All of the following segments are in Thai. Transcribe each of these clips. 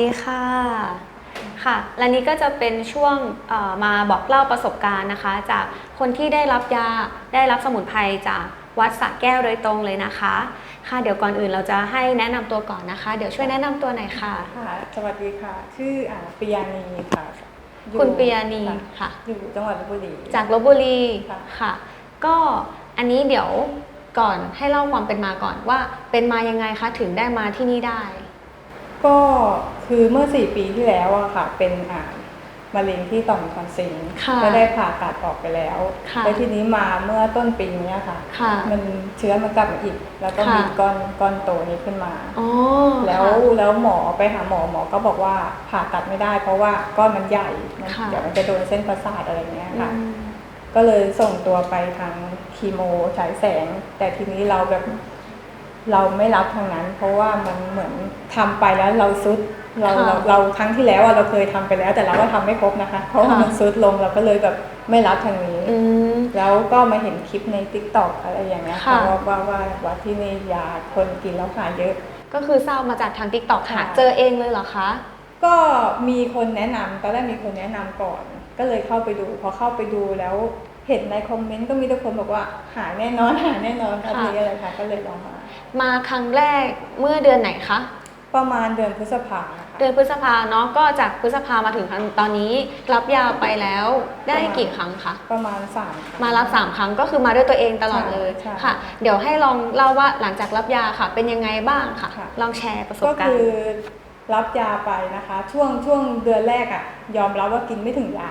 ดีค่ะค่ะและนี้ก็จะเป็นช่วงเอ่อมาบอกเล่าประสบการณ์นะคะ จากคนที่ได้รับยาได้รับสมุนไพรจากวัดสระแก้วโดยตรงเลยนะคะ ค่ะเดี๋ยวก่อนอื่นเราจะให้แนะนำตัวก่อนนะคะ เดี๋ยวช่วยแนะนำตัวหน่อยค่ะค่ะ สวัสดีค่ะ ชื่ออ่าปิยานีค่ะอยู่คุณปิยานีค่ะค่ะ อยู่จังหวัดลบบุรี จากลบบุรีค่ะค่ะ ก็อันนี้เดี๋ยวก่อนให้เล่าความเป็นมาก่อนว่าเป็นมายังไงคะถึงได้มาที่นี่ได้ ก็คือเมื่อ 4 ปีที่แล้วอะค่ะ เป็นอ่ามะเร็งที่ต่อมทอนซิลค่ะก็ได้ผ่าตัดออกไปแล้วค่ะแล้วทีนี้มาเมื่อต้นปีเนี้ยค่ะ ค่ะมันเชื้อมันกลับมาอีก แล้วก็ค่ะ มีก้อนก้อนโตนี้ขึ้นมา อ๋อแล้วค่ะ แล้วหมอไปหาหมอหมอก็บอกว่าผ่าตัดไม่ได้ เพราะว่าก้อนมันใหญ่มันค่ะ เดี๋ยวมันจะโดนเส้นประสาทอะไรเงี้ยค่ะ อืม ก็เลยส่งตัวไปทางคีโมฉายแสง แต่ทีนี้เราแบบ เราไม่รับทางนั้น เพราะว่ามันเหมือนทำไปแล้วเราซุดเราค่ะเราเราครั้งที่แล้วอะเราเคยทำไปแล้ว แต่เราก็ทำไม่ครบนะคะ เพราะว่าค่ะมันซุดลงเราก็เลยแบบไม่รับทางนี้อืมแล้วก็มาเห็นคลิปในติ๊กต็อกอะไรอย่างเงี้ยค่ะว่าว่าว่าว่าที่นี่ยาคนกินแล้วหายเยอะ ก็คือทราบมาจากทาง t ิ k t o k หาค่ะเจอเองเลยเหรอคะก็มีคนแนะนำตอนแรกมีคนแนะนำก่อน ก็เลยเข้าไปดูพอเข้าไปดูแล้ว เห็นในคอมเมนต์ก็มีแต่คนบอกว่าหายแน่นอนหายแน่นอนอะไรอย่างเงี้ยเลยค่ะก็เลยลองมา มาครั้งแรกเมื่อเดือนไหนคะประมาณเดือนพฤษภาค่ะเดือนพฤษภาเนาะก็จากพฤษภามาถึงตอนนี้รับยาไปแล้วได้กี่ครั้งคะประมาณสามคงมารับ3ครั้งก็คือมาด้วยตัวเองตลอดเลยใช่ค่ะ เดี๋ยวให้ลองเล่าว่าหลังจากรับยาค่ะ เป็นยังไงบ้างค่ะค่ะลองแชร์ประสบก็การคืณ์อ รับยาไปนะคะ ช่วงช่วงเดือนแรกอะ่ะ ยอมรับว่ากินไม่ถึงยา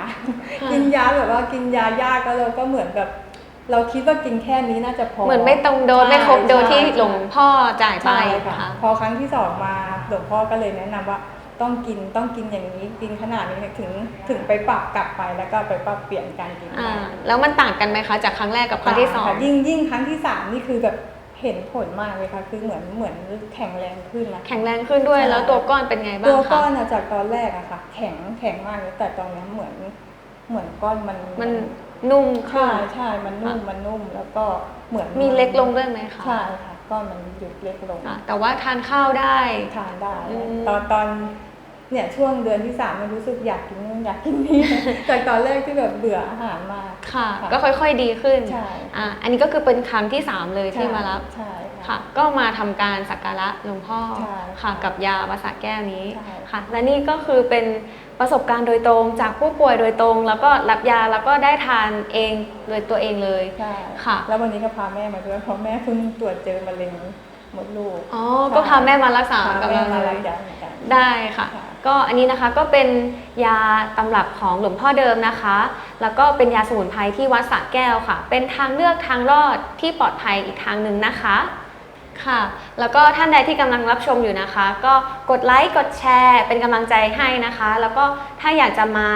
ค่ะกินยาแบบว่ากินยายากก็เราก็เหมือนแบบเราคิดว่ากินแค่นี้น่าจะพอเหมือนไม่ตรงโดสไม่ครบโดสที่ใช่หลวงพ่อจ่ายไปใช่ค่ะค่ะพอครั้งที่สองมาหลวงพ่อก็เลยแนะนำว่าต้องกินต้องกินอย่างนี้กินขนาดนี้ถึงถึงไปปรับกลับไปแล้วก็ไปปรับเปลี่ยนการกินอ่าแล้วมันต่างกันไหมคะจากครั้งแรกกับครั้งที่สองค่ะยิ่งยิ่งครั้งที่สามนี่คือแบบ เห็นผลมากเลยค่ะ คือเหมือนเหมือนแข็งแรงขึ้นนะ แข็งแรงขึ้นด้วยใช่แล้วตัวก้อนเป็นไงบ้าตัวงก้อคะนอะจากตอนแรกอะค่ะ แข็งแข็งมากเลยแต่ตอนนี้เหมือนเหมือนก้อนมันมันนุ่มขึ้ใช่นใช่มันนุ่มมันนุ่มแล้วก็เหมือนมีเล็กลงด้วยไหมคะ ใช่ค่ะก้อนมันหยุดเล็กลงอะแต่ว่าทานข้าวได้ ทานได้อืมตอนตอน เนี่ยช่วงเดือนที่สามมันรู้สึกอยากกินนู่นอยากกินนี่จากตอนแรกที่แบบเบื่ออาหารมากค่ะค่ะก็ค่อยๆดีขึ้นใช่อะอันนี้ก็คือเป็นครั้งที่3เลยที่มารับใช่ค่ะ ก็มาทำการสักการะหลวงพ่อใช่ค่ะ กับยาภาษาแก้วนี้ใช่ค่ะ และนี่ก็คือเป็นประสบการณ์โดยตรงจากผู้ป่วยโดยตรง แล้วก็รับยาแล้วก็ได้ทานเองโดยตัวเองเลยใช่ค่ะ แล้ววันนี้ก็พาแม่มาด้วยเพราะแม่เพิ่งตรวจเจอมะเร็งมดลูกอ๋อก็พาแม่มารักษาพากับแม่เรามาเลรัย บยาเหมือนกันได้ค่ะค่ะ ก็อันนี้นะคะก็เป็นยาตำรับของหลวงพ่อเดิมนะคะ แล้วก็เป็นยาสมุนไพรที่วัดสระแก้วค่ะ เป็นทางเลือกทางรอดที่ปลอดภัยอีกทางหนึ่งนะคะค่ะ แล้วก็ท่านใดที่กำลังรับชมอยู่นะคะ ก็กดไลค์กดแชร์ เป็นกำลังใจให้นะคะ แล้วก็ถ้าอยากจะมา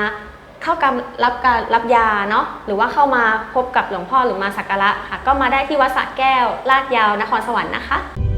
เข้าการรับการรับยาเนาะหรือว่าเข้ามาพบกับหลวงพ่อหรือมาสักการะค่ะ ก็มาได้ที่วัดสระแก้วลาดยาวนครสวรรค์นะคะ